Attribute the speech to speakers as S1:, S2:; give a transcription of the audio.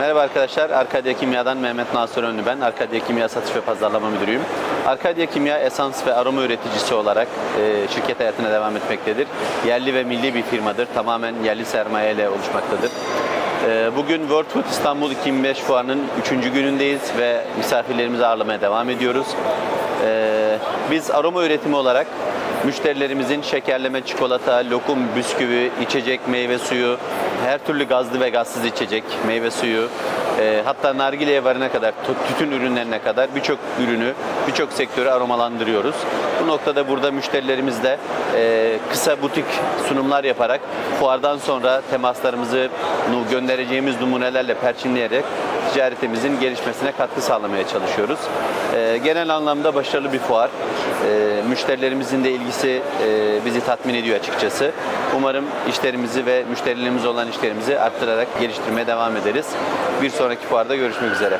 S1: Merhaba arkadaşlar, Arkadya Kimya'dan Mehmet Nasır Önlü ben. Arkadya Kimya Satış ve Pazarlama Müdürüyüm. Arkadya Kimya esans ve aroma üreticisi olarak e, şirket hayatına devam etmektedir. Yerli ve milli bir firmadır. Tamamen yerli sermaye ile oluşmaktadır. E, bugün World Food İstanbul 2005 fuarının 3. günündeyiz ve misafirlerimizi ağırlamaya devam ediyoruz. E, biz aroma üretimi olarak müşterilerimizin şekerleme, çikolata, lokum, bisküvi, içecek, meyve suyu, her türlü gazlı ve gazsız içecek, meyve suyu, e, hatta nargileye varana kadar, tü- tütün ürünlerine kadar birçok ürünü, birçok sektörü aromalandırıyoruz. Bu noktada burada müşterilerimizle e, kısa butik sunumlar yaparak fuardan sonra temaslarımızı göndereceğimiz numunelerle perçinleyerek ticaretimizin gelişmesine katkı sağlamaya çalışıyoruz. E, genel anlamda başarılı bir fuar. E, müşterilerimizin de ilgisi e, bizi tatmin ediyor açıkçası. Umarım işlerimizi ve müşterilerimiz olan işlerimizi arttırarak geliştirmeye devam ederiz. Bir sonraki fuarda görüşmek üzere.